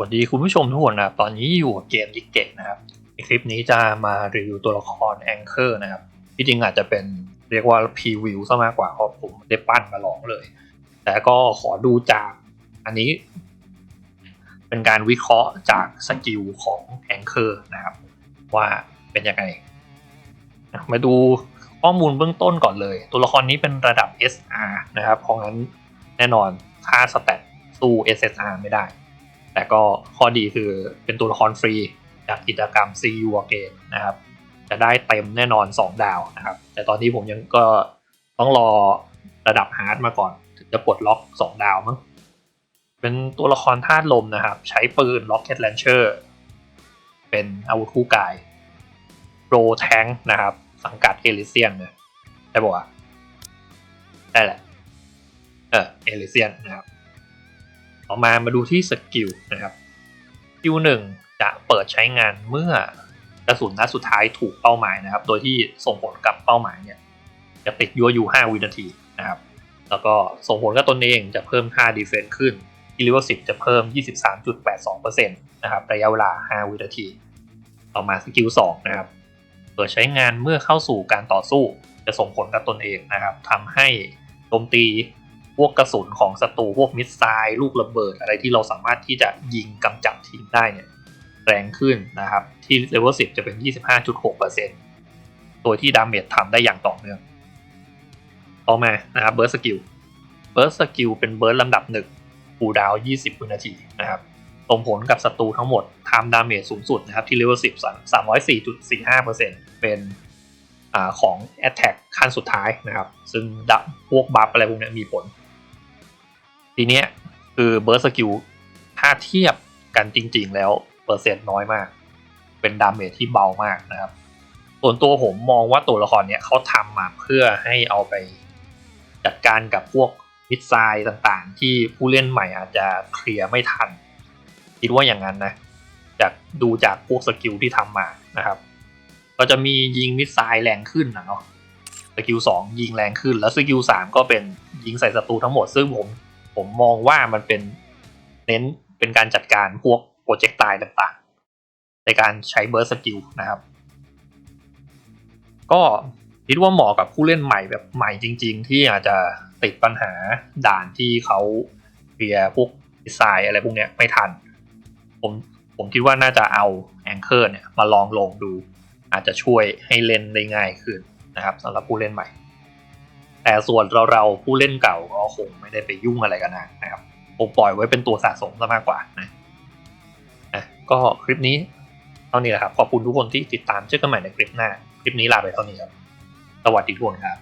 วัสดีคุณผู้ชมทุกคนนะครับ ตอนนี้อยู่กับเกมดิเกตนะครับในคลิปนี้จะมารีวิวตัวละครแองเกอร์นะครับ ที่จริงอาจจะเป็นเรียกว่าพรีวิวซะมากกว่าเพราะผมไม่ได้ปั้นมาลองเลย แต่ก็ขอดูจากอันนี้ เป็นการวิเคราะห์จากสกิลของแองเกอร์นะครับ ว่าเป็นยังไง มาดูข้อมูลเบื้องต้นก่อนเลย ตัวละครนี้เป็นระดับ SR นะครับ เพราะงั้นแน่นอนค่าสแตทสู้ SSR ไม่ได้ แต่ก็ข้อดีคือเป็นตัวละครฟรีจากกิจกรรม CU Again นะครับ จะได้เต็มแน่นอน 2 ดาวนะครับ แต่ตอนนี้ผมยังก็ต้องรอระดับฮาร์ดมาก่อน ถึงจะปลดล็อก 2 ดาวมั้งเป็นตัวละครธาตุลมนะครับ ใช้ปืน Rocket Launcher เป็นอาวุธคู่กายโรแทงนะครับ สังกัดเอลิเซียนเนี่ยใช่ปะวะได้แหละเออเอลิเซียนนะครับ ต่อมามาดูที่สกิลนะครับสกิลหนึ่งจะเปิดใช้งานเมื่อกระสุนนัดสุดท้ายถูกเป้าหมายนะครับ โดยที่ส่งผลกับเป้าหมายเนี่ยจะติดยัวอยู่ 5 วินาทีนะครับ แล้วก็ส่งผลกับตนเองจะเพิ่มค่าดีเฟนซ์ขึ้นที่เรียกว่า10 จะเพิ่ม 23.82%นะครับระยะเวลา 5 วินาที ต่อมาสกิล2นะครับ เปิดใช้งานเมื่อเข้าสู่การต่อสู้จะส่งผลกับตนเองนะครับทำให้โจมตี พวกกระสุนของศัตรูพวกมิสไซล์ลูกระเบิดอะไรที่เราสามารถที่จะยิงกำจัดทิ้งได้เนี่ยแรงขึ้นนะครับ ที่เลเวล10 จะเป็น 25.6%โดยที่ดาเมจทำได้อย่างต่อเนื่อง ต่อมานะครับเบิร์สกิลเบิร์สกิลเป็นเบิร์สลำดับหนึ่งคูดาว 20 วินาทีนะครับส่งผลกับศัตรูทั้งหมดทำดาเมจสูงสุดนะครับที่เลเวล10 304.45%เป็นอ่าของ Attack ขั้นสุดท้ายนะครับ ซึ่งดับพวกบัฟอะไรพวกนี้มีผล ทีเนี้ยคือเบิร์สกิลถ้าเทียบกันจริง ๆ แล้วเปอร์เซ็นต์น้อยมาก เป็นดาเมจที่เบามากนะครับ ส่วนตัวผมมองว่าตัวละครเนี้ยเขาทำมาเพื่อให้เอาไปจัดการกับพวกมิดไซด์ต่างๆ ที่ผู้เล่นใหม่อาจจะเคลียร์ไม่ทัน คิดว่าอย่างนั้นนะจากดูจากพวกสกิลที่ทำมานะครับก็จะมียิงมิสไซล์แรงขึ้นนะเนาะสกิลสองยิงแรงขึ้นแล้วสกิลสามก็เป็นยิงใส่ศัตรูทั้งหมดซึ่งผม ผมมองว่ามันเป็นเน้นเป็นการจัดการพวกโปรเจกต์ตายต่างๆ ในการใช้เบิร์สสกิลนะครับ ก็คิดว่าเหมาะกับผู้เล่นใหม่แบบใหม่จริง ๆ ที่อาจจะติดปัญหาด่านที่เขาเคลียร์พวกดีไซน์อะไรพวกเนี้ยไม่ทัน ผมผมคิดว่าน่าจะเอาแองเกอร์เนี่ยมาลองลงดู อาจจะช่วยให้เล่นได้ง่ายขึ้นนะครับสำหรับผู้เล่นใหม่ แต่ส่วนเราเราผู้เล่นเก่าก็คงไม่ได้ไปยุ่งอะไรกันนะครับผมปล่อยไว้เป็นตัวสะสมซะมากกว่านะอะก็คลิปนี้เท่านี้แหละครับ ขอบคุณทุกคนที่ติดตามเจอกันใหม่ในคลิปหน้า คลิปนี้ลาไปเท่านี้ครับ สวัสดีทุกคนครับ